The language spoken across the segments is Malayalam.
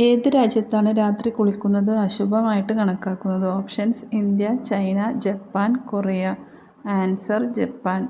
ഏത് രാജ്യത്താണ് രാത്രി കുളിക്കുന്നത്? അശുഭമായിട്ട് കണക്കാക്കുന്നത്. Options India China Japan Korea. Answer Japan.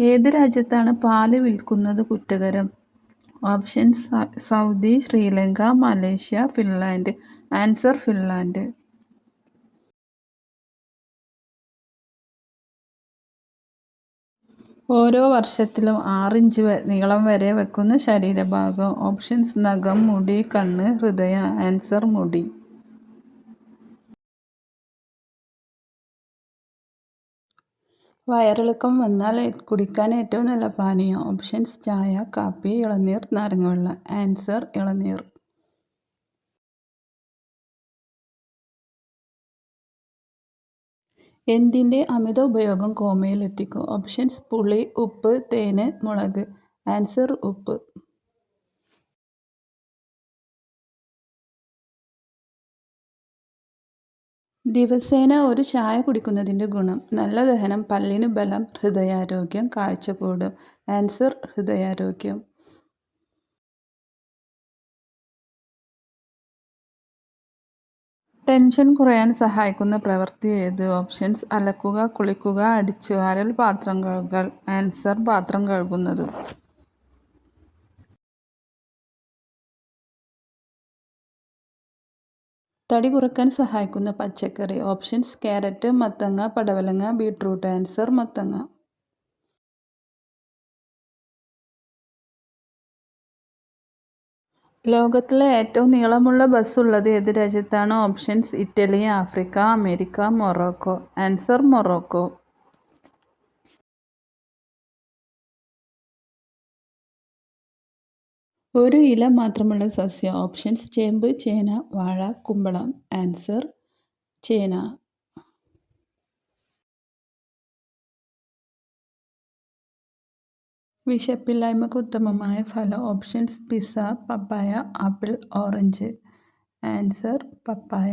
ഏത് രാജ്യത്താണ് പാൽ വിൽക്കുന്നത് കുറ്റകരം? Options Saudi Sri Lanka Malaysia Finland. Answer Finland. ഓരോ വർഷത്തിലും ആറിഞ്ച് നീളം വരെ വെക്കുന്ന ശരീരഭാഗം. ഓപ്ഷൻസ് നഖം മുടി കണ്ണ് ഹൃദയം ആൻസർ മുടി. വയറിളക്കം വന്നാൽ കുടിക്കാൻ ഏറ്റവും നല്ല പാനീയം. ഓപ്ഷൻസ് ചായ കാപ്പി ഇളനീർ നാരങ്ങവെള്ളം ആൻസർ ഇളനീർ. എന്തിന്റെ അമിത ഉപയോഗം കോമയിൽ കോമയിലെത്തിക്കും ഓപ്ഷൻസ് പുളി ഉപ്പ് തേന് മുളക്. ആൻസർ ഉപ്പ്. ദിവസേന ഒരു ചായ കുടിക്കുന്നതിന്റെ ഗുണം. നല്ല ദഹനം പല്ലിന് ബലം ഹൃദയാരോഗ്യം കാഴ്ച ആൻസർ ഹൃദയാരോഗ്യം. ടെൻഷൻ കുറയാൻ സഹായിക്കുന്ന പ്രവൃത്തി ഏത്? ഓപ്ഷൻസ് അലക്കുക കുളിക്കുക അടിച്ചുവാരൽ പാത്രം കഴുകൽ ആൻസർ പാത്രം കഴുകുന്നത്. തടി കുറയ്ക്കാൻ സഹായിക്കുന്ന പച്ചക്കറി. ഓപ്ഷൻസ് ക്യാരറ്റ് മത്തങ്ങ പടവലങ്ങ ബീട്രൂട്ട്. ആൻസർ മത്തങ്ങ. ലോകത്തിലെ ഏറ്റവും നീളമുള്ള ബസ് ഉള്ളത് ഏത് രാജ്യത്താണ്? Options Italy Africa America Morocco. Answer Morocco. ഒരു ഇല മാത്രമുള്ള സസ്യം. ഓപ്ഷൻസ് ചേമ്പ് ചേന വാഴ കുമ്പളം. ആൻസർ ചേന. വിശപ്പില്ലായ്മക്ക് ഉത്തമമായ ഫല. Options pizza papaya apple orange. Answer papaya.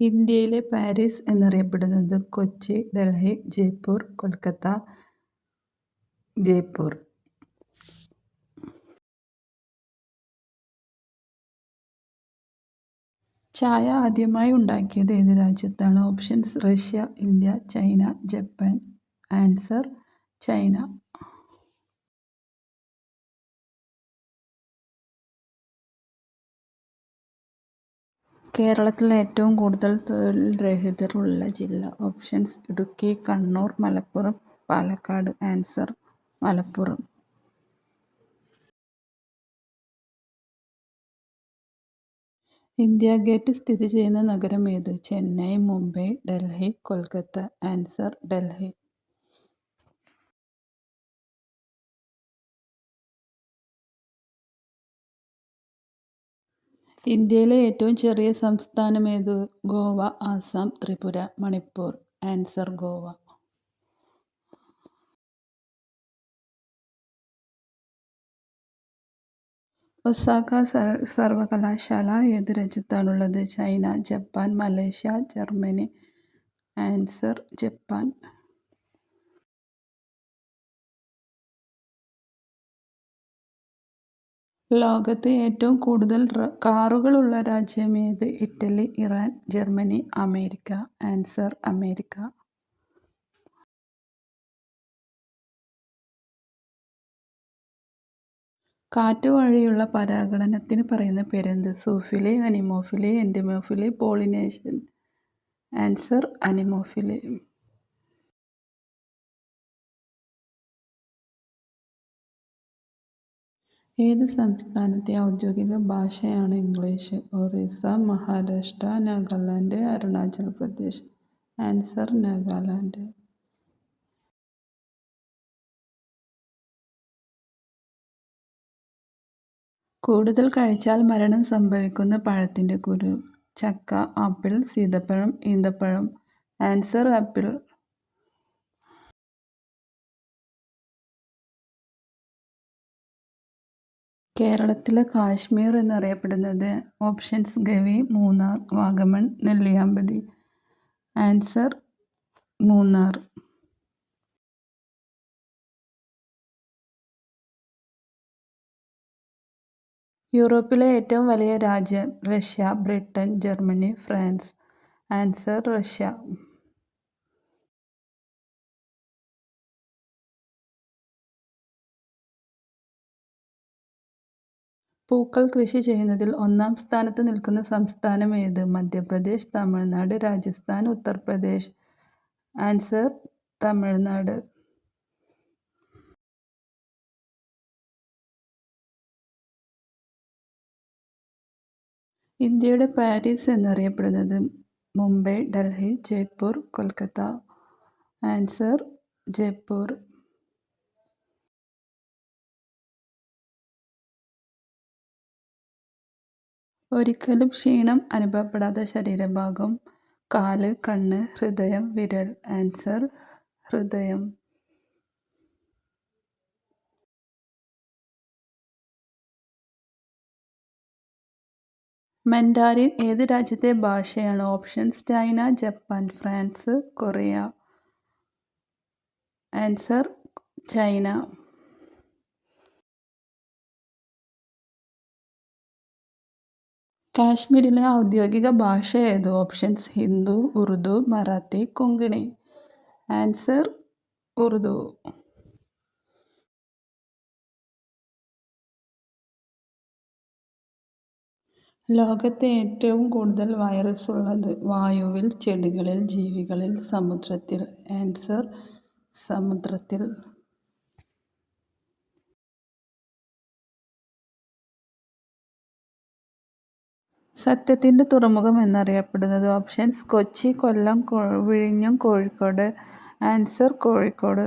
ഇന്ത്യയിലെ പാരീസ് എന്നറിയപ്പെടുന്നത് കൊച്ചി ഡൽഹി ജയ്പൂർ കൊൽക്കത്ത ജയ്പൂർ. ചായ ആദ്യമായി ഉണ്ടാക്കിയത് ഏത് രാജ്യത്താണ്? Options Russia India China Japan. Answer China. കേരളത്തിൽ ഏറ്റവും കൂടുതൽ തൊഴിൽ രഹിതരുള്ള ജില്ല. Options Idukki Kannur Malappuram Palakkad. Answer Malappuram. India Gate സ്ഥിതി ചെയ്യുന്ന നഗരം ഏത്? ചെന്നൈ മുംബൈ ഡൽഹി കൊൽക്കത്ത. ആൻസർ ഡൽഹി. ഇന്ത്യയിലെ ഏറ്റവും ചെറിയ സംസ്ഥാനം ഏത്? ഗോവ ആസാം ത്രിപുര മണിപ്പൂർ. ആൻസർ ഗോവ. ഒസാക്ക സർവകലാശാല ഏത് രാജ്യത്താണുള്ളത്? China Japan Malaysia Germany. Answer Japan. ലോകത്ത് ഏറ്റവും കൂടുതൽ കാറുകളുള്ള രാജ്യം ഏത്? Italy Iran Germany America. Answer America. കാറ്റ് വഴിയുള്ള പരാഗണനത്തിന് പറയുന്ന പേരെന്ത്? Zoophily anemophily entomophily pollination answer anemophily. ഏത് സംസ്ഥാനത്തെ ഔദ്യോഗിക ഭാഷയാണ് ഇംഗ്ലീഷ്? ഒറീസ മഹാരാഷ്ട്ര നാഗാലാൻഡ് അരുണാചൽ പ്രദേശ്. ആൻസർ നാഗാലാൻഡ്. കൂടുതൽ കഴിച്ചാൽ മരണം സംഭവിക്കുന്ന പഴത്തിന്റെ കുരു ചക്ക ആപ്പിൾ സീതപ്പഴം ഈന്തപ്പഴം ആൻസർ ആപ്പിൾ. കേരളത്തിലെ കാശ്മീർ എന്നറിയപ്പെടുന്നത് ഓപ്ഷൻസ് ഗവി മൂന്നാർ വാഗമൺ നെല്ലിയാമ്പതി. ആൻസർ മൂന്നാർ. യൂറോപ്പിലെ ഏറ്റവും വലിയ രാജ്യം Russia Britain Germany France. Answer Russia. പൂക്കൾ കൃഷി ചെയ്യുന്നതിൽ ഒന്നാം സ്ഥാനത്ത് നിൽക്കുന്ന സംസ്ഥാനം ഏത്? മധ്യപ്രദേശ് തമിഴ്നാട് രാജസ്ഥാൻ ഉത്തർപ്രദേശ്. ആൻസർ തമിഴ്നാട്. ഇന്ത്യയുടെ പാരീസ് എന്നറിയപ്പെടുന്നത് മുംബൈ ഡൽഹി ജയ്പൂർ കൊൽക്കത്ത. ആൻസർ ജയ്പൂർ. ഒരിക്കലും ക്ഷീണം അനുഭവപ്പെടാത്ത ശരീരഭാഗം കാൽ കണ്ണ് ഹൃദയം വിരൽ. ആൻസർ ഹൃദയം. മൻഡാരിൻ ഏത് രാജ്യത്തെ ഭാഷയാണ്? Options China Japan France Korea. Answer China. കാശ്മീരിലെ ഔദ്യോഗിക ഭാഷ ഏത്? ഓപ്ഷൻസ് ഹിന്ദു ഉറുദു മറാത്തി കൊങ്കിണി. ആൻസർ ഉറുദു. ലോകത്തെ ഏറ്റവും കൂടുതൽ വൈറസ് ഉള്ളത് വായുവിൽ ചെടികളിൽ ജീവികളിൽ സമുദ്രത്തിൽ. ആൻസർ സമുദ്രത്തിൽ. സത്യത്തിന്റെ തുറമുഖം എന്നറിയപ്പെടുന്നത് ഓപ്ഷൻസ് കൊച്ചി കൊല്ലം വിഴിഞ്ഞം കോഴിക്കോട്. ആൻസർ കോഴിക്കോട്.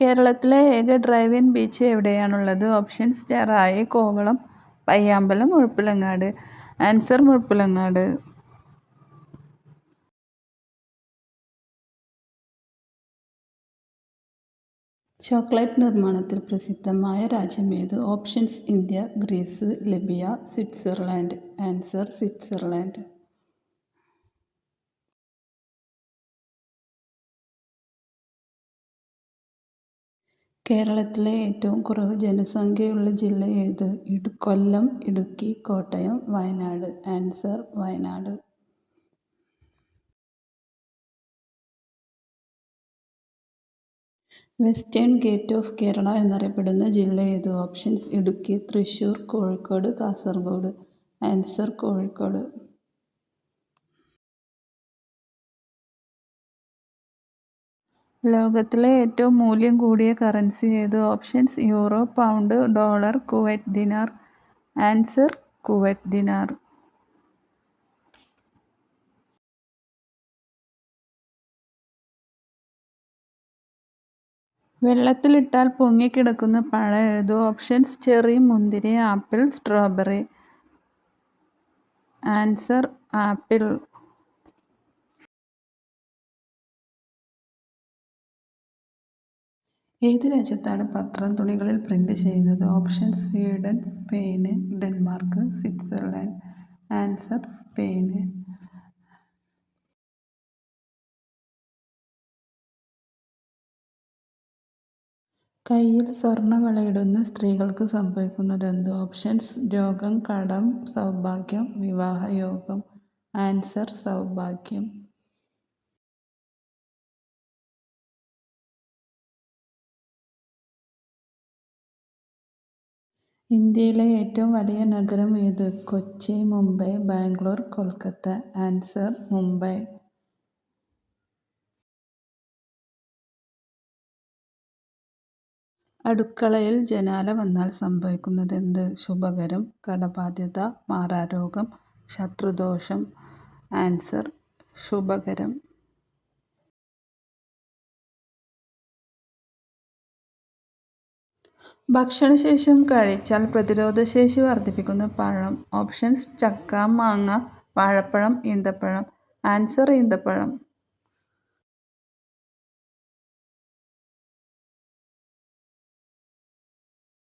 കേരളത്തിലെ ഏക drive in beach എവിടെയാണുള്ളത്? Options Cherai Kovalam Payyambalam Muzhappilangad. Answer Muzhappilangad. Chocolate നിർമ്മാണത്തിൽ പ്രസിദ്ധമായ രാജ്യം ഏത്? Options India Greece Libya Switzerland. Answer Switzerland. കേരളത്തിലെ ഏറ്റവും കുറവ് ജനസംഖ്യയുള്ള ജില്ല ഏത്? Kollam Idukki Kottayam Wayanad. Answer Wayanad. Western gate of Kerala എന്നറിയപ്പെടുന്ന ജില്ല ഏത്? ഓപ്ഷൻസ് ഇടുക്കി തൃശ്ശൂർ കോഴിക്കോട് കാസർഗോഡ്. ആൻസർ കോഴിക്കോട്. ലോകത്തിലെ ഏറ്റവും മൂല്യം കൂടിയ കറൻസി ഏത്? Options euro pound dollar Kuwait dinar. Answer Kuwait dinar. വെള്ളത്തിലിട്ടാൽ പൊങ്ങിക്കിടക്കുന്ന പഴ ഏത്? ഓപ്ഷൻസ് ചെറി മുന്തിരി ആപ്പിൾ സ്ട്രോബെറി. Answer apple. ഏത് രാജ്യത്താണ് പത്രം തുണികളിൽ പ്രിന്റ് ചെയ്യുന്നത്? Option Sweden Spain Denmark Switzerland. Answer Spain. കയ്യിൽ സ്വർണവളയിടുന്ന സ്ത്രീകൾക്ക് സംഭവിക്കുന്നതെന്ത്? ഓപ്ഷൻസ് രോഗം കടം സൗഭാഗ്യം വിവാഹയോഗം ആൻസർ സൗഭാഗ്യം. ഇന്ത്യയിലെ ഏറ്റവും വലിയ നഗരം ഏത്? കൊച്ചി മുംബൈ ബാംഗ്ലൂർ കൊൽക്കത്ത. ആൻസർ മുംബൈ. അടുക്കളയിൽ ജനാല വന്നാൽ സംഭവിക്കുന്നത് എന്ത് ശുഭകരം കടബാധ്യത മാറാരോഗം ശത്രുദോഷം. ആൻസർ ശുഭകരം. ഭക്ഷണശേഷം കഴിച്ചാൽ പ്രതിരോധശേഷി വർദ്ധിപ്പിക്കുന്ന പഴം. ഓപ്ഷൻസ് ചക്ക മാങ്ങ വാഴപ്പഴം ഈന്തപ്പഴം ആൻസർ ഈന്തപ്പഴം.